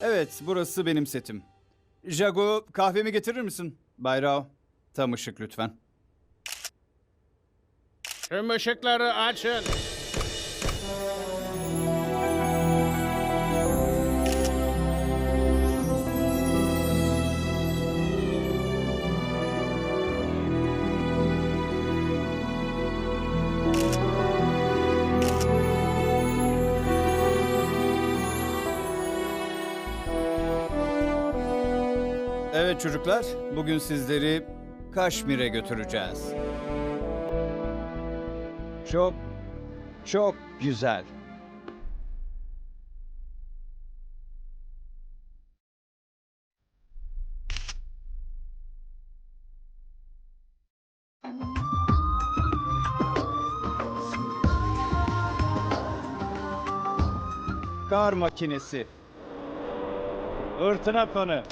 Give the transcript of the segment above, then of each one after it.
Evet, burası benim setim. Jago, kahvemi getirir misin? Bayrao, tam ışık lütfen. Tüm ışıkları açın. Evet çocuklar, bugün sizleri Kaşmir'e götüreceğiz. Çok, çok güzel. Kar makinesi. Fırtına fanı.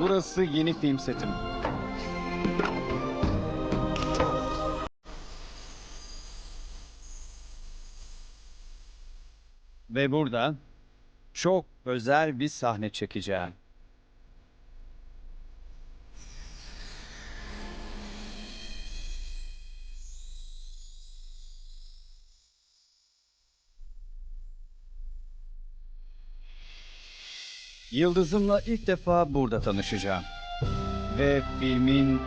Burası yeni film setim. Ve burada çok özel bir sahne çekeceğim. Yıldızımla ilk defa burada tanışacağım. Ve filmin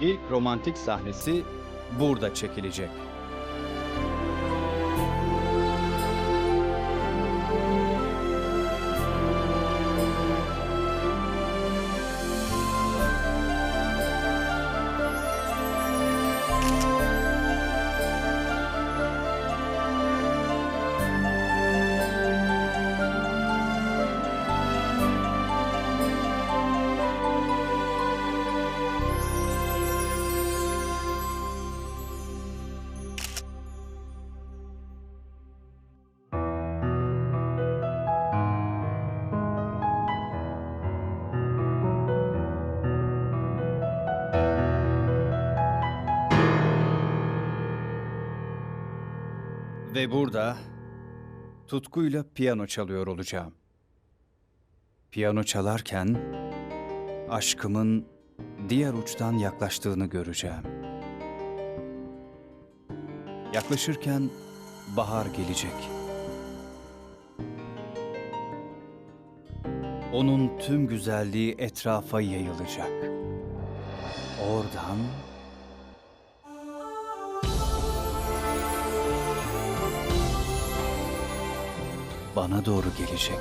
ilk romantik sahnesi burada çekilecek. Ve burada tutkuyla piyano çalıyor olacağım. Piyano çalarken aşkımın diğer uçtan yaklaştığını göreceğim. Yaklaşırken bahar gelecek. Onun tüm güzelliği etrafa yayılacak. Oradan bana doğru gelecek.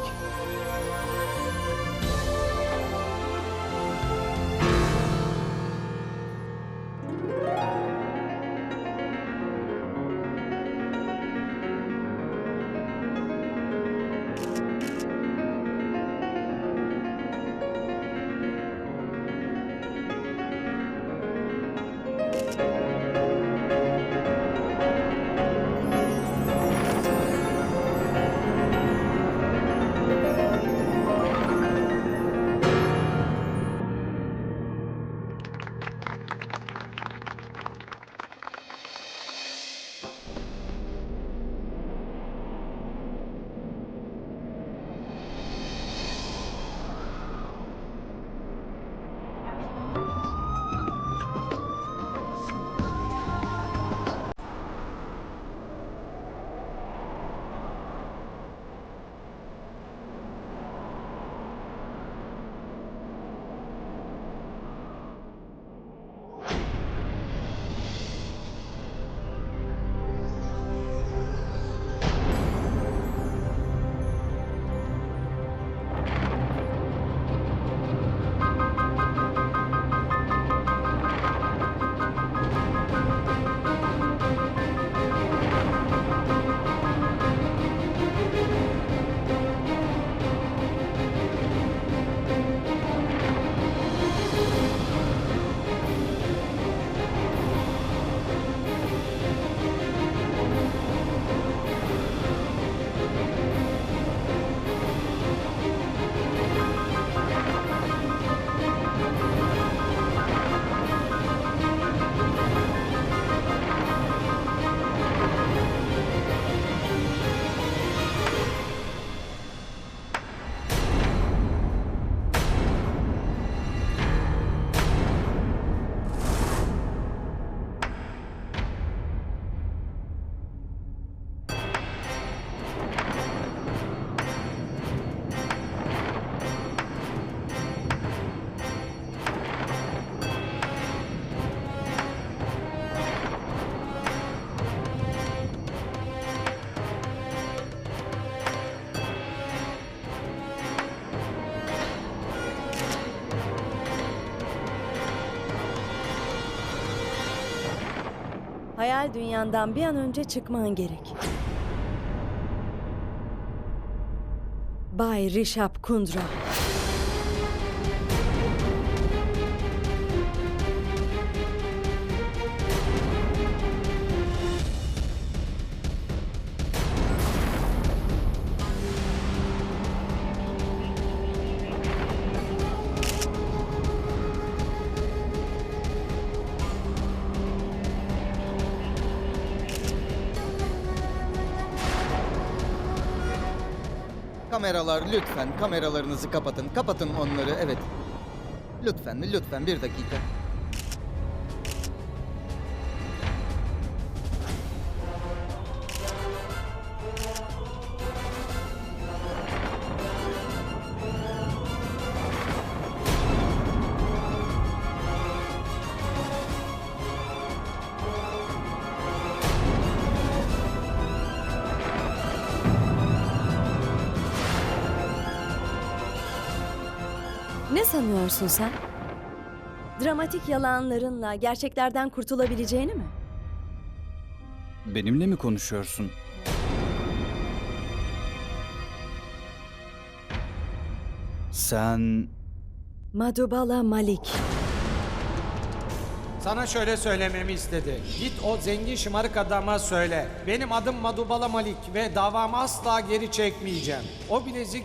Hayal dünyandan bir an önce çıkman gerek. Bay Rişap Kundra. Kameralar lütfen kameralarınızı kapatın. Kapatın onları evet. Lütfen lütfen bir dakika. Sanıyorsun sen? Dramatik yalanlarınla gerçeklerden kurtulabileceğini mi? Benimle mi konuşuyorsun? Sen Madhubala Malik. Sana şöyle söylememi istedi. Git o zengin şımarık adama söyle. Benim adım Madubala Malik ve davamı asla geri çekmeyeceğim. O bilezik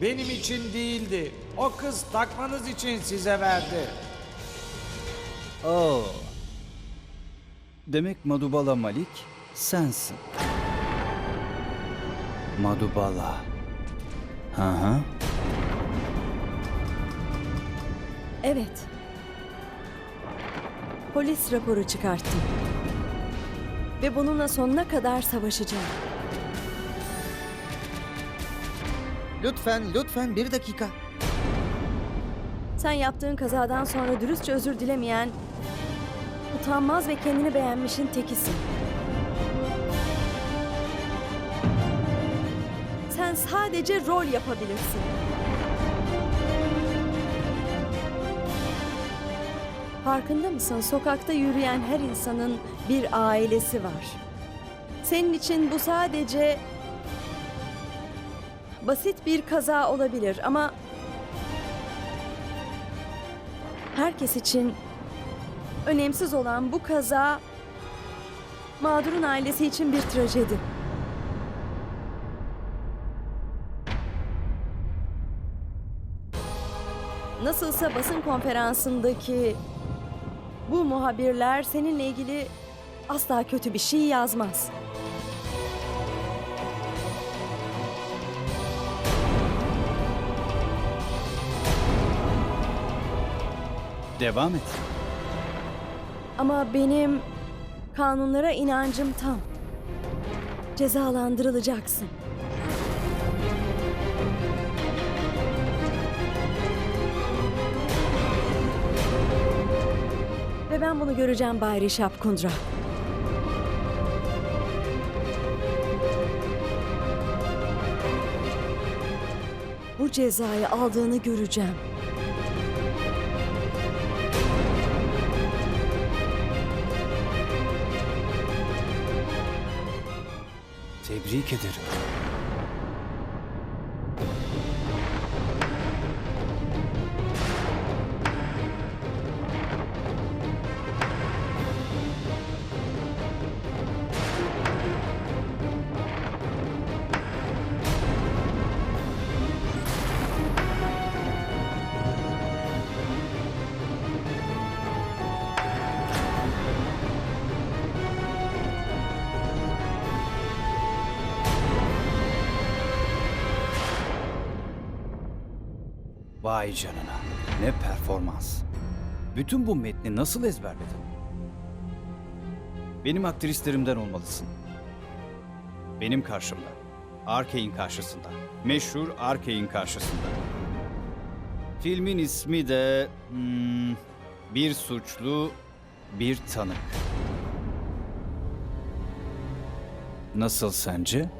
benim için değildi. O kız takmanız için size verdi. Oh. Demek Madubala Malik sensin. Madubala. Hı hı. Evet. Polis raporu çıkarttım. Ve bununla sonuna kadar savaşacağım. Lütfen lütfen bir dakika. Sen yaptığın kazadan sonra dürüstçe özür dilemeyen, utanmaz ve kendini beğenmişin tekisin. Sen sadece rol yapabilirsin. Farkında mısın? Sokakta yürüyen her insanın bir ailesi var. Senin için bu sadece basit bir kaza olabilir ama Herkes için önemsiz olan bu kaza mağdurun ailesi için bir trajedi. Nasılsa basın konferansındaki bu muhabirler seninle ilgili asla kötü bir şey yazmaz. Devam et. Ama benim kanunlara inancım tam. Cezalandırılacaksın. Ve ben bunu göreceğim Bay Rişap Kundra. Bu cezayı aldığını göreceğim. Tebrik ederim. Vay canına. Ne performans. Bütün bu metni nasıl ezberledin? Benim aktrislerimden olmalısın. Benim karşımda. Arkey'in karşısında. Meşhur Arkey'in karşısında. Filmin ismi de... hmm, bir suçlu, bir tanık. Nasıl sence?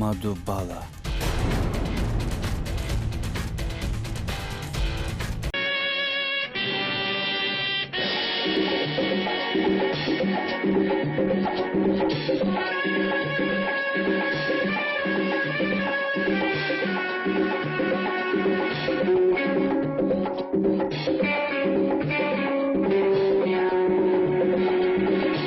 Madhubala. Thank